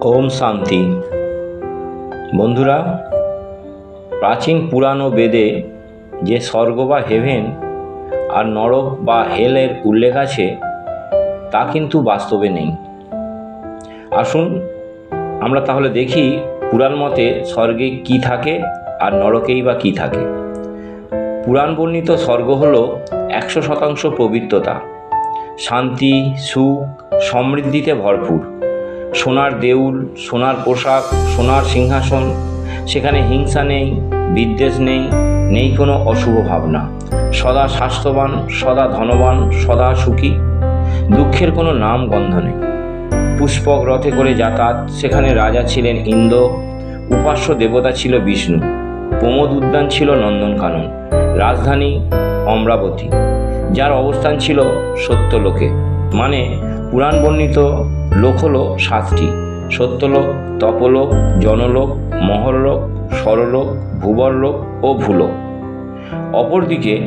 ওম শান্তি। বন্ধুরা, প্রাচীন পুরাণ ও বেদে যে স্বর্গ বা হেভেন আর নরক বা হেলের উল্লেখ আছে, তা কিন্তু বাস্তবে নেই। আসুন, আমরা তাহলে দেখি পুরাণ মতে স্বর্গে কি থাকে আর নরকেই বা কি থাকে। পুরাণ বর্ণিত স্বর্গ হল একশো শতাংশ পবিত্রতা। শান্তি, সুখ, সমৃদ্ধিতে ভরপুর। সোনার দেউল, সোনার পোশাক, সোনার সিংহাসন, সেখানে হিংসা নেই, বিদ্বেষ নেই নেই কোনো অশুভ ভাবনা। সদা স্বাস্থ্যবান, সদা ধনবান, সদা সুখী। দুঃখের কোনো নাম গন্ধ নেই। পুষ্পক রথে করে যাতায়াত, সেখানে রাজা ছিলেন ইন্দ্র, উপাস্য দেবতা ছিল বিষ্ণু, প্রমোদ উদ্যান ছিল নন্দনকানন, রাজধানী অমরাবতী, যার অবস্থান ছিল সত্যলোকে মানে পুরাণ বর্ণিত লোক হলো সাতটি। সত্যলোক, তপলোক, জনলোক, মহরলোক, স্বরলোক, ভূবরলোক ও ভূলোক। অপরদিকে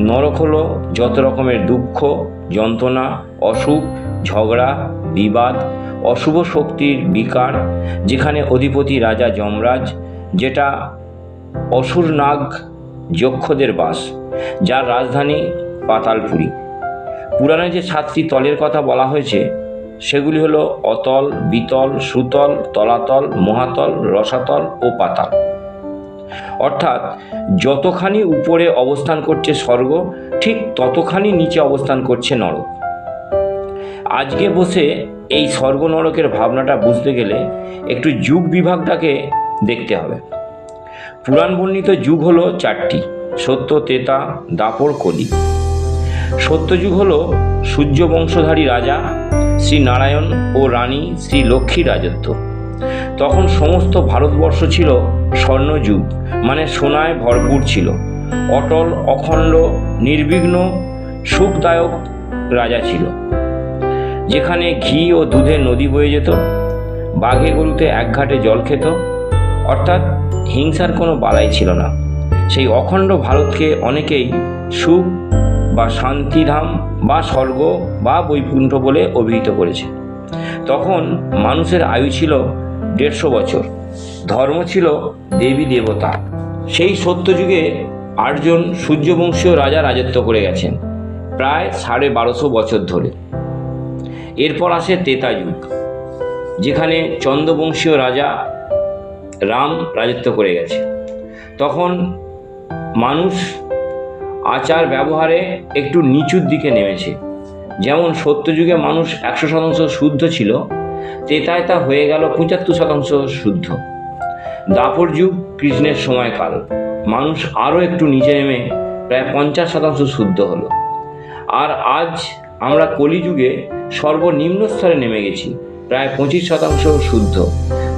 নরক হলো যত রকমের দুঃখ, যন্ত্রণা, অসুখ, ঝগড়া, বিবাদ, অশুভ শক্তির বিকার, যেখানে অধিপতি রাজা যমরাজ, যেটা অসুর নাগ যক্ষদের বাস, যার রাজধানী পাতালপুরী। পুরাণে যে সাতটি তলের কথা বলা হয়েছে সেগুলি হলো অতল, বিতল, সুতল, তলাতল, মহাতল, রসাতল ও পাতাল। অর্থাৎ যতখানি উপরে অবস্থান করছে স্বর্গ, ঠিক ততখানি নিচে অবস্থান করছে নরক। আজকে বসে এই স্বর্গ নরকের ভাবনাটা বুঝতে গেলে একটু যুগ বিভাগটাকে দেখতে হবে। পুরাণ বর্ণিত যুগ হলো চারটি, সত্য, তেতা, দাপর, কলি। সত্যযুগ হল সূর্য বংশধারী রাজা শ্রী নারায়ণ ও রানী শ্রী লক্ষ্মী রাজত্ব। তখন সমস্ত ভারতবর্ষ ছিল স্বর্ণযুগ মানে সোনায় ভরপুর ছিল। অটল, অখণ্ড, নির্বিঘ্ন, সুখদায়ক রাজা ছিল। যেখানে ঘি ও দুধের নদী বয়ে যেত বাঘে গরুতে এক ঘাটে জল খেত, অর্থাৎ হিংসার কোনো বালাই ছিল না। সেই অখণ্ড ভারতকে অনেকেই সুখ বা শান্তিধাম বা স্বর্গ বা বৈকুণ্ঠ বলে অভিহিত করেছে। তখন মানুষের আয়ু ছিল দেড়শো বছর, ধর্ম ছিল দেবী দেবতা। সেই সত্যযুগে আটজন সূর্যবংশীয় রাজা রাজত্ব করে গেছেন, প্রায় সাড়ে বারোশো বছর ধরে। এরপর আসে তেতা যুগ, যেখানে চন্দ্রবংশীয় রাজা রাম রাজত্ব করে গেছে। তখন মানুষ আচার ব্যবহারে একটু নিচুর দিকে নেমেছে। যেমন সত্যযুগে মানুষ একশো শতাংশ শুদ্ধ ছিল, তেতায় তা হয়ে গেল পঁচাত্তর শতাংশ শুদ্ধ। দাপর যুগ, কৃষ্ণের সময়কাল। মানুষ আরও একটু নিচে নেমে প্রায় পঞ্চাশ শতাংশ শুদ্ধ হলো। আর আজ আমরা কলিযুগে সর্বনিম্ন স্তরে নেমে গেছি, প্রায় পঁচিশ শতাংশ শুদ্ধ।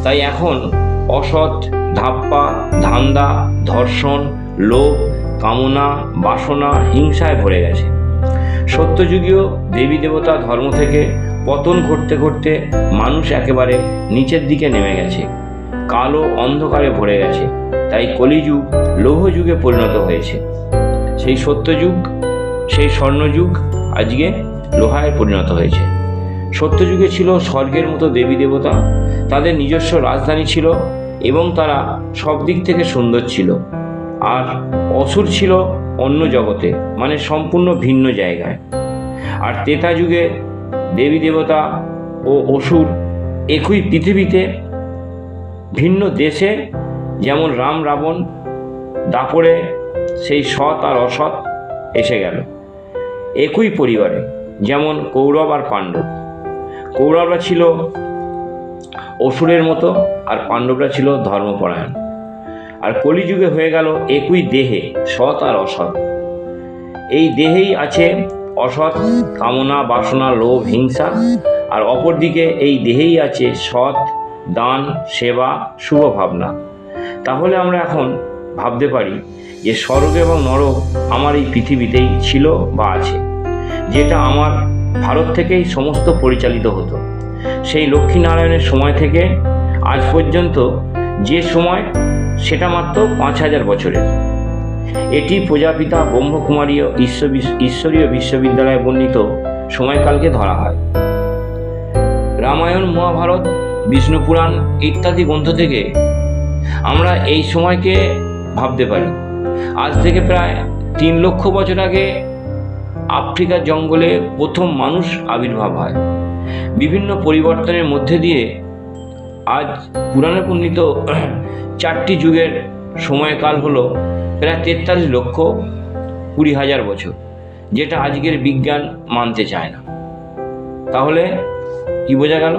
তাই এখন অসৎ, ধাপ্পা, ধান্দা, ধর্ষণ, লোভ কামনা, বাসনা, হিংসায় ভরে গেছে। সত্যযুগীয় দেবী দেবতা ধর্ম থেকে পতন ঘটতে ঘটতে মানুষ একেবারে নিচের দিকে নেমে গেছে। কালো অন্ধকারে ভরে গেছে। তাই কলিযুগ লৌহ যুগে পরিণত হয়েছে। সেই সত্যযুগ, সেই স্বর্ণযুগ আজকে লোহায় পরিণত হয়েছে। সত্যযুগে ছিল স্বর্গের মতো দেবী দেবতা। তাদের নিজস্ব রাজধানী ছিল এবং তারা সব দিক থেকে সুন্দর ছিল। আর অসুর ছিল অন্য জগতে মানে সম্পূর্ণ ভিন্ন জায়গায়। আর তেতা যুগে দেবী দেবতা ও অসুর একই পৃথিবীতে ভিন্ন দেশে, যেমন রাম রাবণ, দাপড়ে সেই সৎ আর অসৎ এসে গেল। একই পরিবারে, যেমন কৌরব আর পাণ্ডব। কৌরবরা ছিল অসুরের মতো আর পাণ্ডবরা ছিল ধর্মপরায়ণ। আর কলিযুগে হয়ে গেল একই দেহে সৎ আর অসৎ। এই দেহেই আছে অসৎ কামনা, বাসনা, লোভ, হিংসা, আর অপরদিকে এই দেহেই আছে সৎ দান, সেবা, শুভ ভাবনা। তাহলে আমরা এখন ভাবতে পারি যে স্বর্গ এবং নরক আমার এই পৃথিবীতেই ছিল বা আছে, যেটা আমার ভারত থেকেই সমস্ত পরিচালিত হতো। সেই লক্ষ্মীনারায়ণের সময় থেকে আজ পর্যন্ত যে সময় সেটা মাত্র পাঁচ হাজার বছরের। এটি প্রজাপিতা ব্রহ্মকুমারীয় ঈশ্বর ঈশ্বরীয় বিশ্ববিদ্যালয়ে বর্ণিত, সময়কালকে ধরা হয়। রামায়ণ, মহাভারত, বিষ্ণু পুরাণ ইত্যাদি গ্রন্থ থেকে আমরা এই সময়কে ভাবতে পারি। আজ থেকে প্রায় তিন লক্ষ বছর আগে আফ্রিকার জঙ্গলে প্রথম মানুষ আবির্ভাব হয়। বিভিন্ন পরিবর্তনের মধ্যে দিয়ে আজ পুরাণে পণ্ডিত চারটি যুগের সময়কাল হলো প্রায় তেতাল্লিশ লক্ষ কুড়ি হাজার বছর, যেটা আজকের বিজ্ঞান মানতে চায় না। তাহলে কি বোঝা গেল?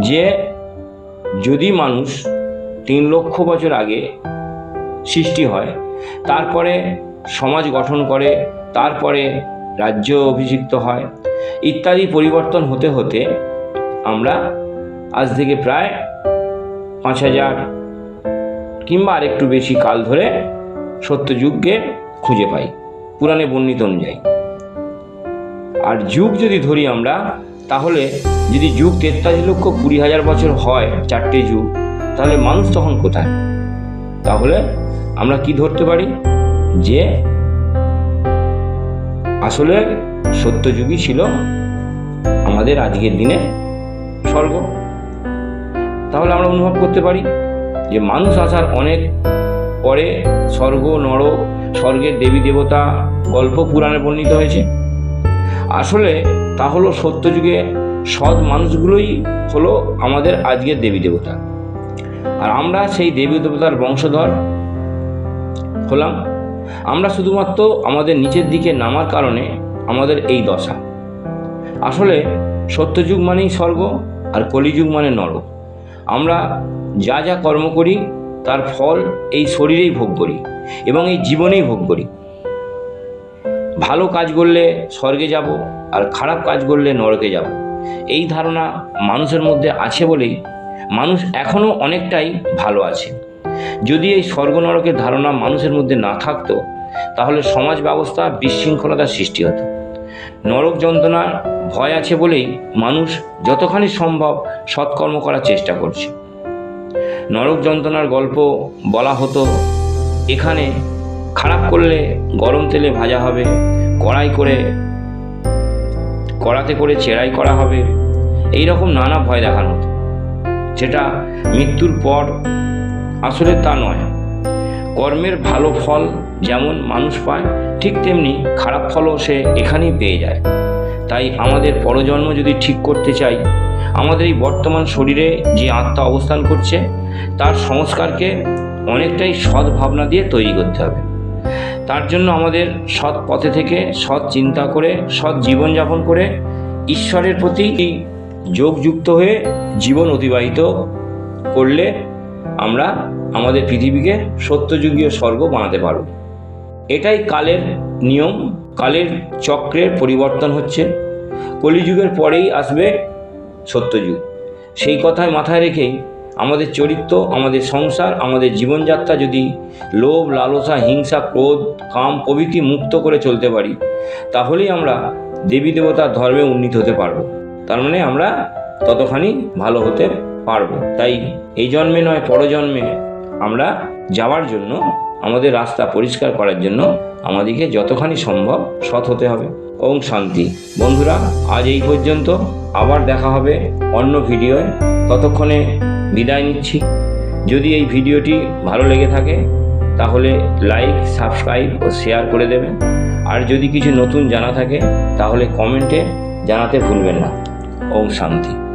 যে যদি মানুষ তিন লক্ষ বছর আগে সৃষ্টি হয়, তারপরে সমাজ গঠন করে, তারপরে রাজ্য অভিযুক্ত হয়, ইত্যাদি পরিবর্তন হতে হতে আমরা আজ থেকে প্রায় পাঁচ হাজার কিংবা আরেকটু বেশি কাল ধরে সত্যযুগকে খুঁজে পাই, পুরাণে বর্ণিত অনুযায়ী। আর যুগ যদি ধরি আমরা, তাহলে যদি যুগ তেতাল্লিশ লক্ষ কুড়ি হাজার বছর হয় চারটে যুগ, তাহলে মানুষ তখন কোথায়? তাহলে আমরা কি ধরতে পারি? যে আসলে সত্যযুগই ছিল আমাদের আজকের দিনে স্বর্গ। তাহলে আমরা অনুভব করতে পারি যে মানুষ আসার অনেক পরে স্বর্গ, নর, স্বর্গের দেবী, দেবতা গল্প পুরাণে বর্ণিত হয়েছে। আসলে তা হলো সত্যযুগে সৎ মানুষগুলোই হলো আমাদের আজকের দেবী, দেবতা। আর আমরা সেই দেবী, দেবতার বংশধর হলাম। আমরা শুধুমাত্র আমাদের নিচের দিকে নামার কারণে আমাদের এই দশা। আসলে সত্যযুগ মানেই স্বর্গ আর কলিযুগ মানে নরক আমরা যা যা কর্ম করি, তার ফল এই শরীরেই ভোগ করি এবং এই জীবনেই ভোগ করি। ভালো কাজ করলে স্বর্গে যাব, আর খারাপ কাজ করলে নরকে যাব। এই ধারণা মানুষের মধ্যে আছে বলেই মানুষ এখনও অনেকটাই ভালো আছে। যদি এই স্বর্গ নরকের ধারণা মানুষের মধ্যে না থাকতো, তাহলে সমাজ ব্যবস্থা বিশৃঙ্খলতার সৃষ্টি হতো। নরক যন্ত্রণার ভয় আছে বলেই মানুষ যতখানি সম্ভব সৎকর্ম করার চেষ্টা করছে। নরক যন্ত্রণার গল্প বলা হতো, এখানে খারাপ করলে গরম তেলে ভাজা হবে, কড়াই করে, কড়াতে করে চেরাই করা হবে এই রকম নানা ভয় দেখানো হতো। যেটা মৃত্যুর পর আসলে তা নয়। কর্মের ভালো ফল যেমন মানুষ পায়, ঠিক তেমনি খারাপ ফলও সে এখানেই পেয়ে যায়। তাই আমাদের পরজন্ম যদি ঠিক করতে চাই, আমাদের এই বর্তমান শরীরে যে আত্মা অবস্থান করছে, তার সংস্কারকে অনেকটাই সৎ ভাবনা দিয়ে তৈরি করতে হবে। তার জন্য আমাদের সৎ পথে থেকে সৎ চিন্তা করে, সৎ জীবনযাপন করে ঈশ্বরের প্রতি যোগযুক্ত হয়ে জীবন অতিবাহিত করলে আমরা আমাদের পৃথিবীকে সত্যযুগীয় স্বর্গ বানাতে পারব। এটাই কালের নিয়ম। কালের চক্রের পরিবর্তন হচ্ছে। কলিযুগের পরেই আসবে সত্যযুগ। সেই কথায় মাথায় রেখেই আমাদের চরিত্র, আমাদের সংসার, আমাদের জীবনযাত্রা যদি লোভ, লালসা, হিংসা, ক্রোধ, কাম প্রভৃতি মুক্ত করে চলতে পারি, তাহলেই আমরা দেবী দেবতার ধর্মে উন্নীত হতে পারব। তার মানে আমরা ততখানি ভালো হতে পারব। তাই এই জন্মে নয়, পরজন্মে আমরা যাওয়ার জন্য, আমাদের রাস্তা পরিষ্কার করার জন্য আমাদেরকে যতখানি সম্ভব সৎ হতে হবে। ওম শান্তি। বন্ধুরা, আজ এই পর্যন্ত। আবার দেখা হবে অন্য ভিডিওয়। ততক্ষণে বিদায় নিচ্ছি। যদি এই ভিডিওটি ভালো লেগে থাকে, তাহলে লাইক, সাবস্ক্রাইব ও শেয়ার করে দেবেন। আর যদি কিছু নতুন জানা থাকে, তাহলে কমেন্টে জানাতে ভুলবেন না। ওম শান্তি।